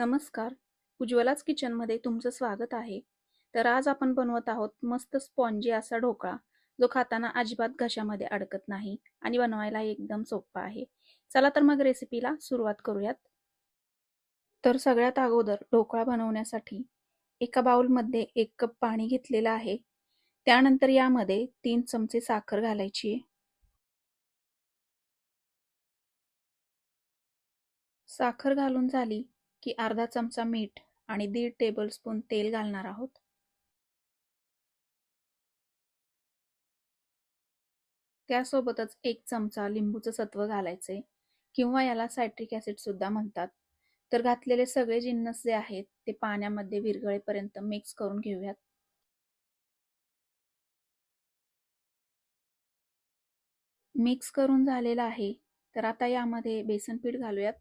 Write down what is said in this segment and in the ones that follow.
नमस्कार. उज्ज्वलाच किचनमध्ये तुमचं स्वागत आहे. तर आज आपण बनवत आहोत मस्त स्पॉन्जी असा ढोकळा जो खाताना अजिबात घशामध्ये अडकत नाही आणि बनवायला एकदम सोपा आहे. चला तर मग रेसिपीला सुरुवात करूयात. तर सगळ्यात अगोदर ढोकळा बनवण्यासाठी एका बाउलमध्ये एक कप पाणी घेतलेलं आहे. त्यानंतर यामध्ये तीन चमचे साखर घालायची आहे. साखर घालून झाली की अर्धा चमचा मीठ आणि दीड टेबलस्पून तेल घालणार आहोत. त्यासोबतच एक चमचा लिंबूचं सत्व घालायचे किंवा याला सायट्रिक ॲसिड सुद्धा म्हणतात. तर घातलेले सगळे जिन्नस जे आहेत ते पाण्यामध्ये विरघळेपर्यंत मिक्स करून घेऊयात. मिक्स करून झालेलं आहे. तर आता यामध्ये बेसन पीठ घालूयात.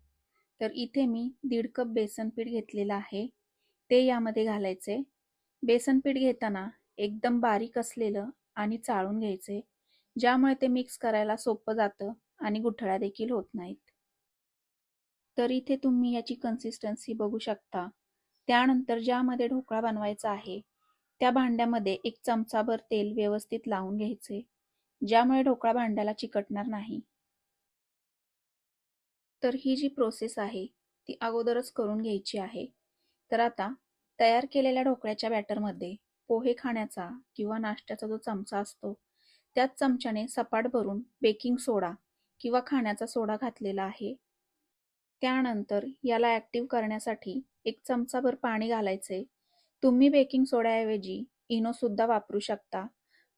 तर इथे मी दीड कप बेसन पीठ घेतलेलं आहे. ते यामध्ये घालायचे. बेसन पीठ घेताना एकदम बारीक असलेलं आणि चाळून घ्यायचे. ज्यामुळे ते मिक्स करायला सोपं जातं आणि गुठळ्या देखील होत नाहीत. तर इथे तुम्ही याची कन्सिस्टन्सी बघू शकता. त्यानंतर ज्यामध्ये ढोकळा बनवायचा आहे त्या भांड्यामध्ये एक चमचाभर तेल व्यवस्थित लावून घ्यायचे. ज्यामुळे ढोकळा भांड्याला चिकटणार नाही. तर ही जी प्रोसेस आहे ती अगोदरच करून घ्यायची आहे. तर आता तयार केलेल्या ढोकळ्याच्या बॅटरमध्ये पोहे खाण्याचा किंवा नाश्त्याचा जो चमचा असतो त्याच चमच्याने सपाट भरून बेकिंग सोडा किंवा खाण्याचा सोडा घातलेला आहे. त्यानंतर याला ॲक्टिव्ह करण्यासाठी एक चमचाभर पाणी घालायचे. तुम्ही बेकिंग सोड्याऐवजी इनोसुद्धा वापरू शकता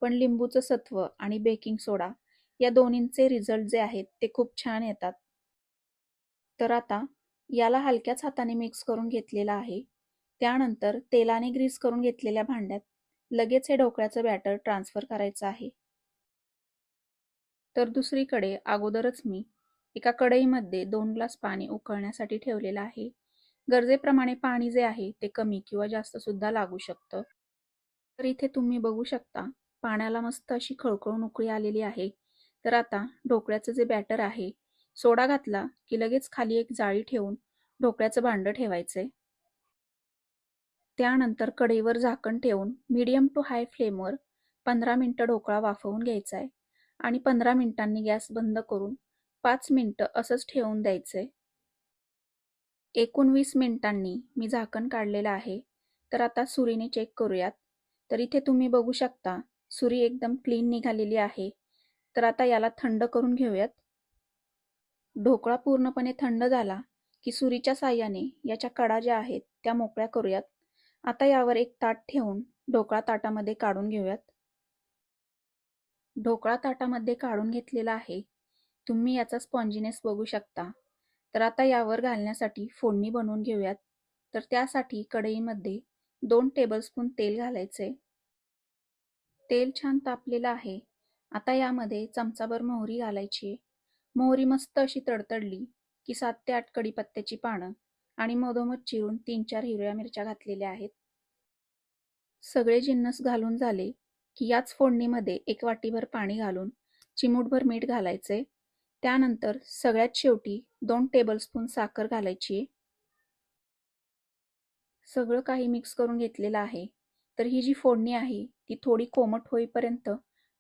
पण लिंबूचं सत्व आणि बेकिंग सोडा या दोन्हींचे रिझल्ट जे आहेत ते खूप छान येतात. तर आता याला हलक्याच हाताने मिक्स करून घेतलेला आहे. त्यानंतर तेलाने ग्रीस करून घेतलेल्या भांड्यात लगेच हे ढोकळ्याचं बॅटर ट्रान्सफर करायचं आहे. तर दुसरीकडे अगोदरच मी एका कढईमध्ये दोन ग्लास पाणी उकळण्यासाठी ठेवलेलं आहे. गरजेप्रमाणे पाणी जे आहे ते कमी किंवा जास्त सुद्धा लागू शकतं. तर इथे तुम्ही बघू शकता पाण्याला मस्त अशी खळखळून उकळी आलेली आहे. तर आता ढोकळ्याचं जे बॅटर आहे सोडा घातला की लगेच खाली एक जाळी ठेवून ढोकळ्याचं भांडं ठेवायचे. त्यानंतर कढईवर झाकण ठेवून मीडियम टू हाय फ्लेमवर पंधरा मिनटं ढोकळा वाफवून घ्यायचा आहे आणि पंधरा मिनिटांनी गॅस बंद करून पाच मिनटं असंच ठेवून द्यायचे. एकोणवीस मिनिटांनी मी झाकण काढलेलं आहे तर आता सुरीने चेक करूयात. तर इथे तुम्ही बघू शकता सुरी एकदम क्लीन निघालेली आहे. तर आता याला थंड करून घेऊयात. ढोकळा पूर्णपणे थंड झाला की सुरीच्या साह्याने याच्या कडा ज्या आहेत त्या मोकळ्या करूयात. आता यावर एक ताट ठेवून ढोकळा ताटामध्ये काढून घेऊयात. ढोकळा ताटामध्ये काढून घेतलेला आहे. तुम्ही याचा स्पॉन्जिनेस बघू शकता. तर आता यावर घालण्यासाठी फोडणी बनवून घेऊयात. तर त्यासाठी कढईमध्ये दोन टेबलस्पून तेल घालायचे. तेल छान तापलेलं आहे. आता यामध्ये चमचाभर मोहरी घालायची मोहरी मस्त अशी तडतडली की सात ते आठ कडीपत्त्याची पानं आणि मधोमध चिरून तीन चार हिरव्या मिरच्या घातलेल्या आहेत. सगळे जिन्नस घालून झाले की याच फोडणीमध्ये एक वाटीभर पाणी घालून चिमूटभर मीठ घालायचे. त्यानंतर सगळ्यात शेवटी दोन टेबलस्पून साखर घालायची. सगळं काही मिक्स करून घेतलेलं आहे. तर ही जी फोडणी आहे ती थोडी कोमट होईपर्यंत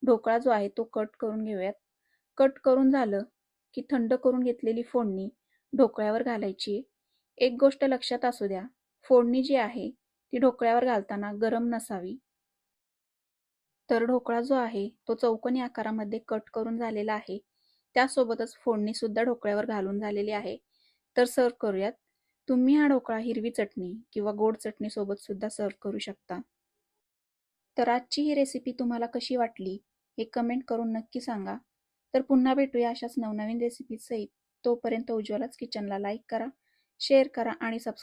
ढोकळा जो आहे तो कट करून घेऊयात. कट करून झालं की थंड करून घेतलेली फोडणी ढोकळ्यावर घालायची. एक गोष्ट लक्षात असू द्या फोडणी जी आहे ती ढोकळ्यावर घालताना गरम नसावी. तर ढोकळा जो आहे तो चौकोनी आकारामध्ये कट करून झालेला आहे. त्यासोबतच फोडणी सुद्धा ढोकळ्यावर घालून झालेली आहे. तर सर्व करूयात तुम्ही हा ढोकळा हिरवी चटणी किंवा गोड चटणी सोबत सुद्धा सर्व करू शकता. तर आजची ही रेसिपी तुम्हाला कशी वाटली हे कमेंट करून नक्की सांगा. तर पुन्हा भेटूया अशाच नवनवीन रेसिपी सहित. तोपर्यंत उज्ज्वलाच किचनला लाईक करा शेअर करा आणि सबस्क्राईब